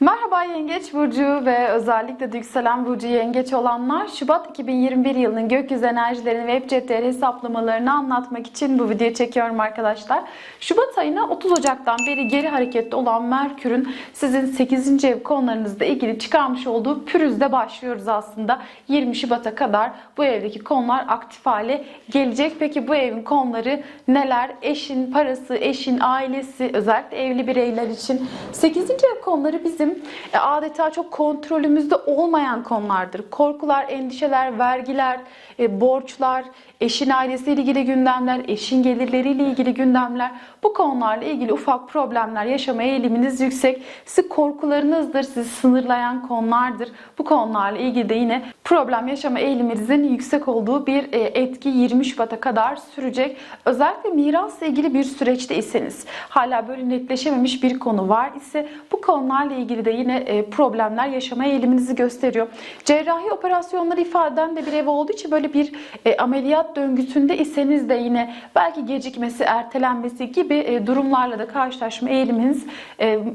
Merhaba Yengeç Burcu ve özellikle de yükselen Burcu Yengeç olanlar Şubat 2021 yılının gökyüzü enerjilerini ve cepleri hesaplamalarını anlatmak için bu videoyu çekiyorum arkadaşlar. Şubat ayına 30 Ocak'tan beri geri hareketli olan Merkür'ün sizin 8. ev konularınızla ilgili çıkarmış olduğu pürüzde başlıyoruz aslında. 20 Şubat'a kadar bu evdeki konular aktif hale gelecek. Peki bu evin konuları neler? Eşin parası, eşin ailesi, özellikle evli bireyler için 8. ev konuları bizim e, adeta çok kontrolümüzde olmayan konulardır. Korkular, endişeler, vergiler, e, borçlar, eşin ailesiyle ilgili gündemler, eşin gelirleriyle ilgili gündemler, bu konularla ilgili ufak problemler yaşama eğiliminiz yüksek. Sizi korkularınızdır, sizi sınırlayan konulardır. Bu konularla ilgili de yine problem yaşama eğiliminizin yüksek olduğu bir e, etki 20 Şubat'a kadar sürecek. Özellikle mirasla ilgili bir süreçteyseniz, hala böyle netleşememiş bir konu var ise bu konularla ilgili de yine e, problemler yaşama eğiliminizi gösteriyor. Cerrahi operasyonları ifade eden de bir ev olduğu için böyle bir e, ameliyat döngüsünde iseniz de yine belki gecikmesi, ertelenmesi gibi e, durumlarla da karşılaşma eğiliminiz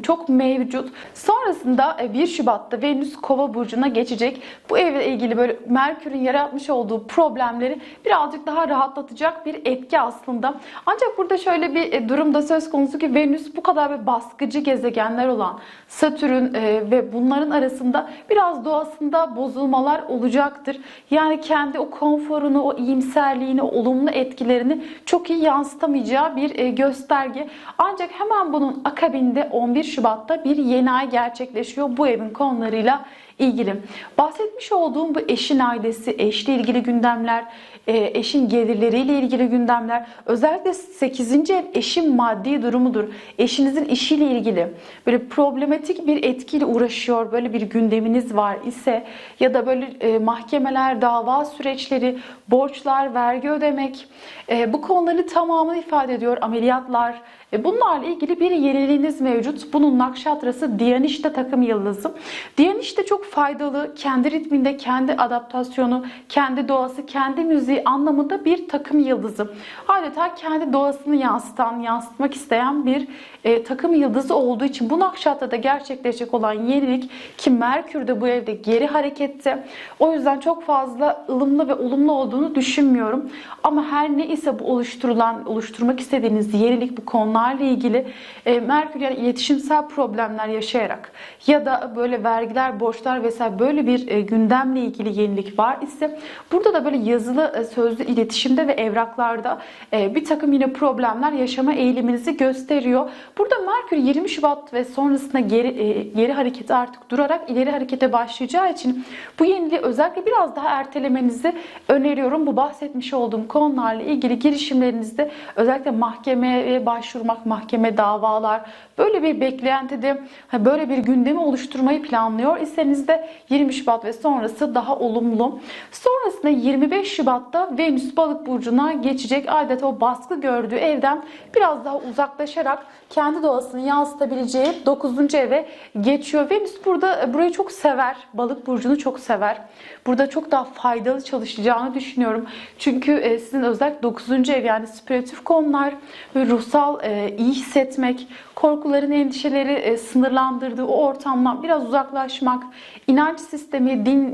çok mevcut. Sonrasında e, 1 Şubat'ta Venüs Kova burcuna geçecek. Bu evle ilgili böyle Merkür'ün yaratmış olduğu problemleri birazcık daha rahatlatacak bir etki aslında. Ancak burada şöyle bir durumda söz konusu ki Venüs bu kadar bir baskıcı gezegenler olan Satürn e, ve bunların arasında biraz doğasında bozulmalar olacaktır. Yani kendi o konforunu, o iyimserliğini, olumlu etkilerini çok iyi yansıtamayacağı bir e, gösterge. Ancak hemen bunun akabinde 11 Şubat'ta bir yeni ay gerçekleşiyor bu evin konularıyla ilgili. Bahsetmiş olduğum bu eşin ailesi, eşle ilgili gündemler, e, eşin gelirleriyle ilgili gündemler, özellikle 8. ev eşin maddi durumudur. Eşinizin işiyle ilgili böyle problematik bir etkiyle uğraşıyor, böyle bir gündeminiz var ise ya da böyle e, mahkemeler, dava süreçleri, borçlar, vergi ödemek e, bu konuları tamamını ifade ediyor. Ameliyatlar, e, Bunlarla ilgili bir yeniliğiniz mevcut. Bunun nakşatrası Diyanişte takım yıldızı. Diyanişte çok faydalı, kendi ritminde, kendi adaptasyonu, kendi doğası, kendi müziği anlamında bir takım yıldızı. Adeta kendi doğasını yansıtan, yansıtmak isteyen bir e, takım yıldızı olduğu için bu nakşatta da gerçekleşecek olan yenilik ki Merkür de bu evde geri harekette. O yüzden çok fazla ılımlı ve olumlu olduğunu düşünmüyorum. Ama her ne ise bu oluşturulan, oluşturmak istediğiniz yenilik bu konularla ilgili e, Merkür yani iletişimsel problemler yaşayarak ya da böyle vergiler, borçlar vesaire böyle bir e, gündemle ilgili yenilik var ise burada da böyle yazılı, e, sözlü iletişimde ve evraklarda e, bir takım yine problemler yaşama eğiliminizi gösteriyor. Burada Merkür 20 Şubat ve sonrasında geri, e, geri hareketi artık durarak ileri harekete başlayacağı için bu yeniliği özellikle biraz daha ertelemenizi öneriyorum. Bu bahsetmiş olduğum konularla ilgili girişimlerinizde özellikle mahkemeye başvurmak, mahkeme davalar böyle bir beklentide böyle bir gündemi oluşturmayı planlıyor iseniz de 20 Şubat ve sonrası daha olumlu. Sonrasında 25 Şubat'ta Venüs Balık burcuna geçecek. Adeta o baskı gördüğü evden biraz daha uzaklaşarak kendi doğasını yansıtabileceği 9. eve geçiyor. Venüs burada burayı çok sever. Balık burcunu çok sever. Burada çok daha faydalı çalışacağını düşünüyorum. Çünkü e, sizin özellikle 9. ev yani spiritüel konular ve ruhsal e, iyi hissetmek, korkuların, endişeleri e, sınırlandırdığı o ortamdan biraz uzaklaşmak, inanç sistemi, din,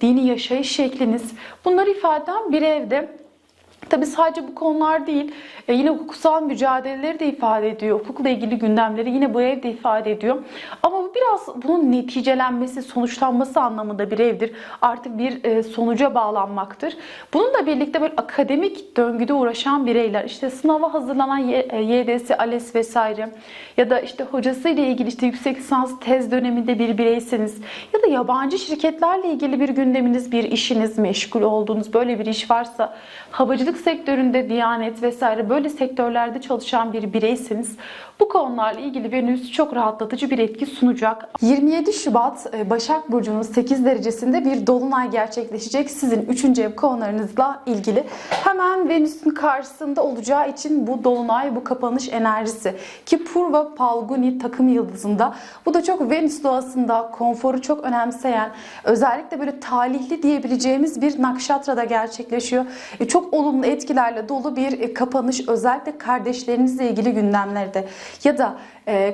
dini yaşayış şekliniz bunları ifade eden bir evde Tabi sadece bu konular değil, e, yine hukuksal mücadeleleri de ifade ediyor. Hukukla ilgili gündemleri yine bu evde ifade ediyor. Ama bu biraz bunun neticelenmesi, sonuçlanması anlamında bir evdir. Artık bir e, sonuca bağlanmaktır. Bununla birlikte böyle akademik döngüde uğraşan bireyler, işte sınava hazırlanan YDS, ALES vesaire ya da işte hocasıyla ilgili işte yüksek lisans tez döneminde bir bireyseniz ya da yabancı şirketlerle ilgili bir gündeminiz, bir işiniz, meşgul olduğunuz böyle bir iş varsa havacılık sektöründe, diyanet vesaire böyle sektörlerde çalışan bir bireyseniz bu konularla ilgili Venüs çok rahatlatıcı bir etki sunacak. 27 Şubat e, Başak Burcu'nun 8 derecesinde bir dolunay gerçekleşecek sizin 3. ev konularınızla ilgili. Hemen Venüs'ün karşısında olacağı için bu dolunay, bu kapanış enerjisi ki Purva Palguni takım yıldızında bu da çok Venüs doğasında konforu çok önemseyen özellikle böyle talihli diyebileceğimiz bir nakşatrada gerçekleşiyor. E, çok olumlu etkilerle dolu bir e, kapanış özellikle kardeşlerinizle ilgili gündemlerde ya da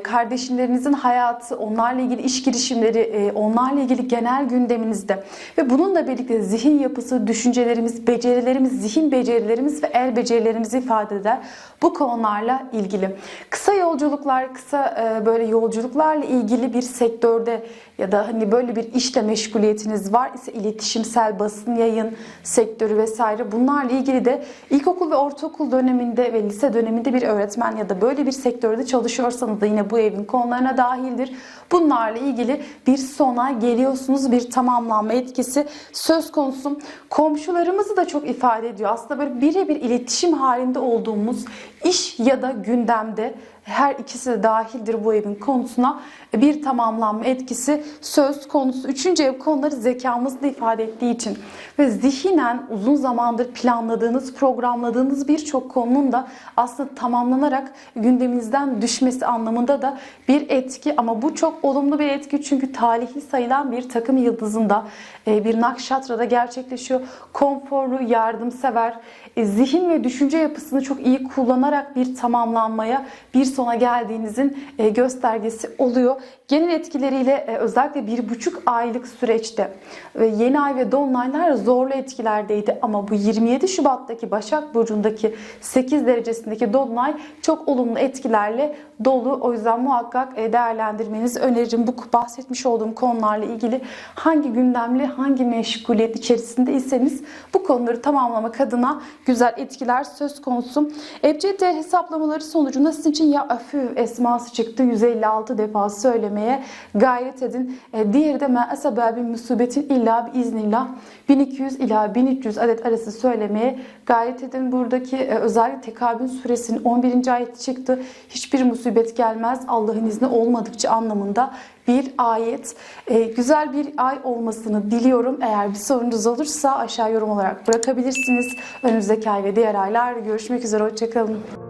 kardeşlerinizin hayatı, onlarla ilgili iş girişimleri, e, onlarla ilgili genel gündeminizde ve bununla birlikte zihin yapısı, düşüncelerimiz, becerilerimiz, zihin becerilerimiz ve el becerilerimizi ifade eder. Bu konularla ilgili. Kısa yolculuklar, kısa e, böyle yolculuklarla ilgili bir sektörde ya da hani böyle bir işte meşguliyetiniz var ise iletişimsel basın yayın sektörü vesaire bunlarla ilgili de ilkokul ve ortaokul döneminde ve lise döneminde bir öğretmen ya da böyle bir sektörde çalışıyorsanız da yine bu evin konularına dahildir. Bunlarla ilgili bir sona geliyorsunuz bir tamamlanma etkisi söz konusu. Komşularımızı da çok ifade ediyor. Aslında böyle birebir iletişim halinde olduğumuz iş ya da gündemde her ikisi de dahildir bu evin konusuna bir tamamlanma etkisi söz konusu. Üçüncü ev konuları zekamızı da ifade ettiği için ve zihinen uzun zamandır planladığınız, programladığınız birçok konunun da aslında tamamlanarak gündeminizden düşmesi anlamında da bir etki ama bu çok olumlu bir etki çünkü talihli sayılan bir takım yıldızında e, bir nakşatrada gerçekleşiyor. Konforlu, yardımsever, e, zihin ve düşünce yapısını çok iyi kullanarak bir tamamlanmaya, bir sona geldiğinizin e, göstergesi oluyor. Genel etkileriyle e, özellikle bir buçuk aylık süreçte ve yeni ay ve dolunaylar zorlu etkilerdeydi ama bu 27 Şubat'taki Başak Burcu'ndaki 8 derecesindeki dolunay çok olumlu etkilerle dolu. O yüzden muhakkak e, değerlendirmenizi öneririm. Bu bahsetmiş olduğum konularla ilgili hangi gündemle, hangi meşguliyet içerisindeyseniz bu konuları tamamlamak adına güzel etkiler söz konusu. Ebced hesaplamaları sonucunda sizin için ya öfü esması çıktı 156 defa söylemeye gayret edin. E, diğeri de me esebe bir musibetin illa bir iznillah 1200 ila 1300 adet arası söylemeye gayret edin. Buradaki e, özellikle tekabün suresinin 11. ayeti çıktı. Hiçbir musibet gelmez Allah'ın izni olmadıkça anlamında bir ayet. E, güzel bir ay olmasını diliyorum. Eğer bir sorunuz olursa aşağı yorum olarak bırakabilirsiniz. Önümüzdeki ay ve diğer aylar görüşmek üzere. Hoşçakalın.